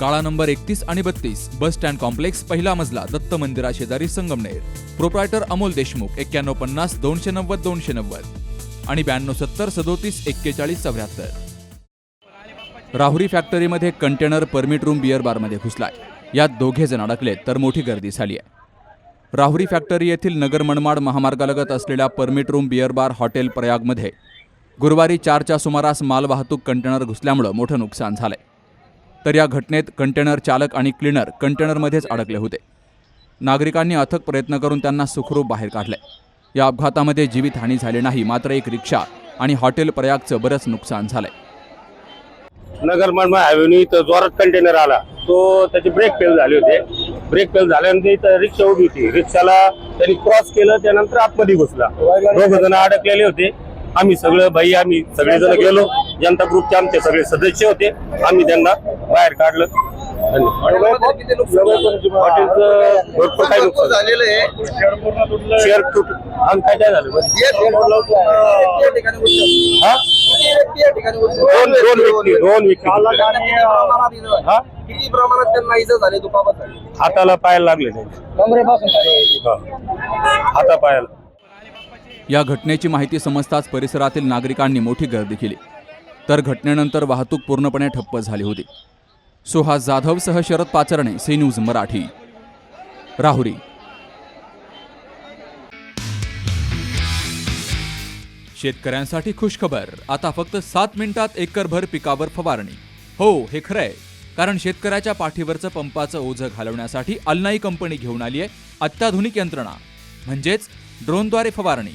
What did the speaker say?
काळा नंबर एकतीस आणि बत्तीस बस स्टँड कॉम्प्लेक्स पहिला मजला दत्त मंदिरा शेजारी संगमनेर. प्रोप्रायटर अमोल देशमुख एक्क्याण्णव पन्नास दोनशे नव्वद दोनशे नव्वद. आणि ब्याण्णव सत्तर सदोतीस एक्केचाळीस चौऱ्याहत्तर. राहुरी फॅक्टरीमध्ये कंटेनर परमिट रूम बिअर बारमध्ये घुसलाय. यात दोघे जण अडकलेत तर मोठी गर्दी झाली आहे राहुरी फॅक्टरी येथील नगर मनमाड महामार्गालगत असलेल्या permit room beer bar hotel प्रयागमध्ये गुरुवारी चारच्या सुमारास मालवाहतूक कंटेनर घुसल्यामुळं मोठं नुकसान झालंय. तर या घटनेत कंटेनर चालक आणि क्लिनर कंटेनरमध्येच अडकले होते. नागरिकांनी अथक प्रयत्न करून त्यांना सुखरूप बाहेर काढले या अपघातामध्ये जीवितहानी झाली नाही मात्र एक रिक्षा आणि हॉटेल प्रयागचं बरंच नुकसान झालंय. नगर मनमा हायवेनी इथं जोरात कंटेनर आला. तो त्याचे ब्रेक फेल झाले होते. ब्रेक फेल झाल्यानंतर इथं रिक्षा उभी होती. रिक्षाला त्यांनी क्रॉस केलं त्यानंतर आतमध्ये घुसला. दोघ जण अडकलेले होते. आम्ही सगळं भाई आम्ही सगळेजण गेलो जनता ग्रुपचे आमचे सगळे सदस्य होते आम्ही त्यांना बाहेर काढलं भरपूर काही नुकसान झालेलं आहे शेअर तुट आणि काय काय झालं. हा? दोन दोन व्यक्ती दोन व्यक्ती किती. प्रमाणात इजा- हा? किती प्रमाणात त्यांना इजा झाली दुखापत हाताला पायाला लागले झाली हाता पायाला या घटनेची माहिती समजताच परिसरातील नागरिकांनी मोठी गर्दी केली. तर घटनेनंतर वाहतूक पूर्णपणे ठप्प झाली होती. सुहास जाधवसह शरद पाचरणे सी न्यूज मराठी. राहुरी. शेतकऱ्यांसाठी खुशखबर. आता फक्त सात मिनिटात एकरभर पिकावर फवारणी. हो हे खरं आहे. कारण शेतकऱ्याच्या पाठीवरचं पंपाचं ओझं घालवण्यासाठी अल्नाई कंपनी घेऊन आली आहे अत्याधुनिक यंत्रणा. म्हणजेच ड्रोनद्वारे फवारणी.